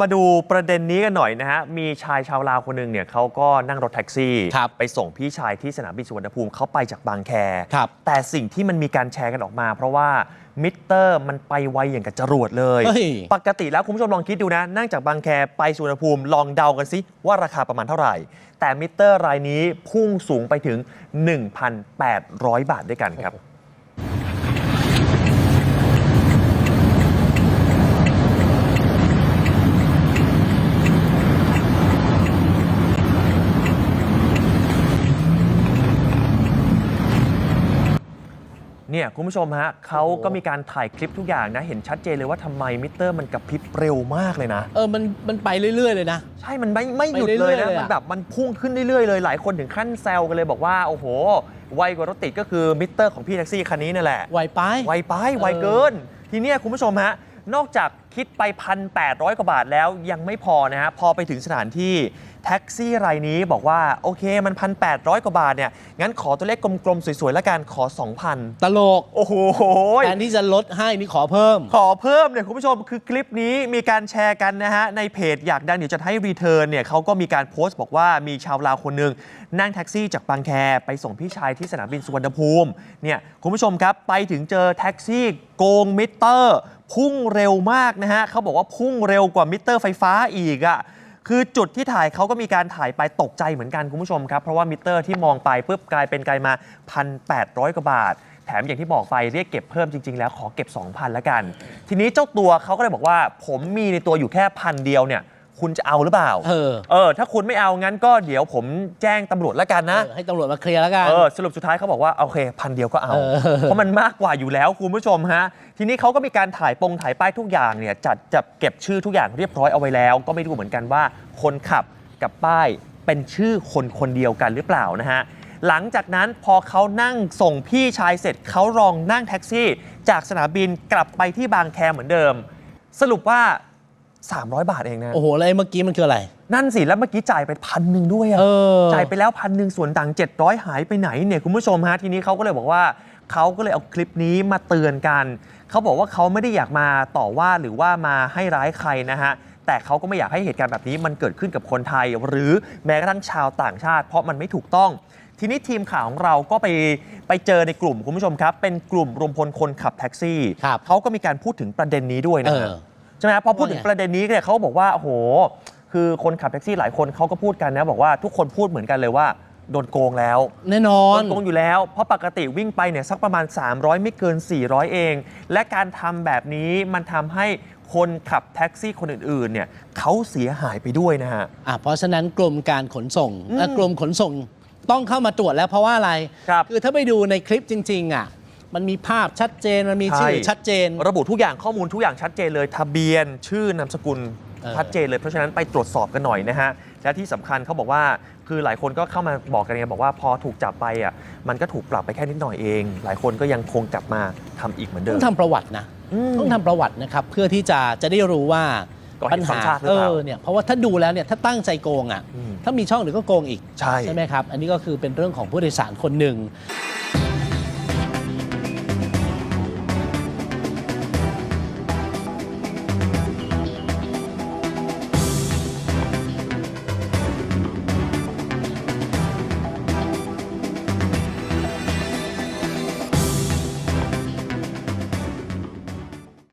มาดูประเด็นนี้กันหน่อยนะฮะ มีชายชาวลาวคนหนึ่งเนี่ยเขาก็นั่งรถแท็กซี่ครับไปส่งพี่ชายที่สนามบินสุวรรณภูมิเขาไปจากบางแคครับแต่สิ่งที่มันมีการแชร์กันออกมา เพราะว่ามิเตอร์มันไปไวอย่างกับจรวดเลยเฮ้ยปกติแล้วคุณผู้ชมลองคิดดูนะ นั่งจากบางแคไปสุวรรณภูมิลองเดากันสิว่าราคาประมาณเท่าไหร่ แต่มิเตอร์รายนี้พุ่งสูงไปถึง 1,800 บาทด้วยกันครับ เนี่ยคุณผู้ชมฮะเขาก็มีการถ่ายคลิปทุกอย่างนะ เห็นชัดเจนเลยว่าทำไมมิเตอร์มันกระพริบเร็วมากเลยนะ เออมันมันไปเรื่อย ๆ เลยนะ ใช่มันไม่ไม่หยุดไปเลเรื่ยอยๆนะเลยอะ มันแบบมันพุ่งขึ้นเรื่อย ๆ เลย หลายคนถึงขั้นแซวกันเลยบอกว่า โอ้โห ไวกว่ารถติดก็คือมิเตอร์ของพี่แท็กซี่คันนี้นั่นแหละ ไวไป ไวไปไวเกิน ทีเนี้ยคุณผู้ชมฮะ นอกจาก คิดไป 1,800 กว่าบาทแล้วยังไม่พอนะฮะพอไปถึงสถานที่แท็กซี่รายนี้บอกว่า โอเคมัน 1,800 กว่าบาทเนี่ย งั้นขอตัวเลขกลมๆ สวยๆ แล้วกันขอ 2,000 ตลก โอ้โห แทนที่จะลดให้นี่ขอเพิ่ม ขอเพิ่มเนี่ยคุณผู้ชมคือคลิปนี้มีการแชร์กันนะฮะ ในเพจอยากดังเดี๋ยวจะให้รีเทิร์นเนี่ยเขาก็มีการโพสต์บอกว่ามีชาวลาวคนหนึ่งนั่งแท็กซี่จากบางแคไปส่งพี่ชายที่สนามบินสุวรรณภูมิเนี่ยคุณผู้ชมครับไปถึงเจอแท็กซี่โกงมิเตอร์ พุ่งเร็วมากนะฮะเขาบอกว่าพุ่งเร็วกว่ามิเตอร์ไฟฟ้าอีกอะ่ะคือจุดที่ถ่ายเขาก็มีการถ่ายไปตกใจเหมือนกันคุณผู้ชมครับ เพราะว่ามิเตอร์ที่มองไปปุ๊บกลายเป็นกลายมา 1,800 กว่าบาท แถมอย่างที่บอกไปเรียกเก็บเพิ่มจริง ๆ แล้วขอเก็บ 2,000 แล้วกัน ทีนี้เจ้าตัวเขาก็เลยบอกว่า ผมมีในตัวอยู่แค่พันเดียวเนี่ย คุณจะเอาหรือเปล่า เออ เออ ถ้าคุณไม่เอางั้นก็เดี๋ยวผมแจ้งตำรวจแล้วกันนะ เออให้ตำรวจมาเคลียร์แล้วกัน เออสรุปสุดท้ายเขาบอกว่าโอเคพันเดียวก็เอา เออ เพราะมันมากกว่าอยู่แล้วคุณผู้ชมฮะ ทีนี้เขาก็มีการถ่ายปงถ่ายป้ายทุกอย่างเนี่ยจัดจับเก็บชื่อทุกอย่างเรียบร้อยเอาไว้แล้ว ก็ไม่รู้เหมือนกันว่า คนขับกับป้ายเป็นชื่อคนคนเดียวกันหรือเปล่านะฮะ หลังจากนั้นพอเขานั่งส่งพี่ชายเสร็จเขาลองนั่งแท็กซี่ จากสนามบินกลับไปที่บางแคเหมือนเดิม สรุปว่า 300 บาทเองนะ โอ้โหแล้วไอ้เมื่อกี้มันคืออะไร นั่นสิ แล้วเมื่อกี้จ่ายไปพันหนึ่งด้วยอะเออ จ่ายไปแล้วพันหนึ่งส่วนต่าง 700 หายไปไหนเนี่ยคุณผู้ชมฮะ ทีนี้เขาก็เลยบอกว่า เขาก็เลยเอาคลิปนี้มาเตือนกัน เขาบอกว่าเขาไม่ได้อยากมาต่อว่าหรือว่ามาให้ร้ายใครนะฮะ แต่เขาก็ไม่อยากให้เหตุการณ์แบบนี้มันเกิดขึ้นกับคนไทย หรือแม้กระทั่งชาวต่างชาติ เพราะมันไม่ถูกต้อง ทีนี้ทีมข่าวของเราก็ไปไปเจอในกลุ่มคุณผู้ชมครับ เป็นกลุ่มรวมพลคนขับแท็กซี่ ครับ เขาก็มีการพูดถึงประเด็นนี้ด้วยนะเอฮะอ ใช่ไหมพอพูดถึงว่าไงประเด็นนี้เนี่ยเขาบอกว่าโอ้โห คือคนขับแท็กซี่หลายคนเขาก็พูดกันนะ บอกว่าทุกคนพูดเหมือนกันเลยว่าโดนโกงแล้ว แน่นอโดน นโกงอยู่แล้ว เพราะปกติวิ่งไปเนี่ยสักประมาณ 300 ไม่เกิน 400 เอง และการทำแบบนี้มันทำให้คนขับแท็กซี่คนอื่นๆเนี่ยเขาเสียหายไปด้วยนะฮะ อะเพราะฉะนั้นกรมการขนส่งอืมเอ่อกรมขนส่งต้องเข้ามาตรวจแล้วเพราะว่าอะไรครับคือถ้าไปดูในคลิปจริง ๆอะ มันมีภาพชัดเจนมันมีชื่อใช่ ชัดเจน ระบุทุกอย่างข้อมูลทุกอย่างชัดเจนเลย ทะเบียนชื่อนามสกุลเออชัดเจนเลยเพราะฉะนั้นไปตรวจสอบกันหน่อยนะฮะและที่สำคัญเขาบอกว่าคือหลายคนก็เข้ามาบอกกันไงบอกว่าพอถูกจับไปอะมันก็ถูกปรับไปแค่นิดหน่อยเอง หลายคนก็ยังคงกลับมาทำอีกเหมือนเดิต้ม องทำประวัตินะมต้องทำประวัตินะครับ เพื่อที่จะจะได้รู้ว่าก่อเหตุปัญหาซ้ำซากหรือเอเปล่าอเนี่ยเพราะว่าถ้าดูแล้วเนี่ยถ้าตั้งใจโกงอะ อืมถ้ามีช่องหรือก็โกงอีก ใช่ไหมครับ อันนี้ก็คือเป็นเรื่องของผู้โดยสารคนหนึ่ง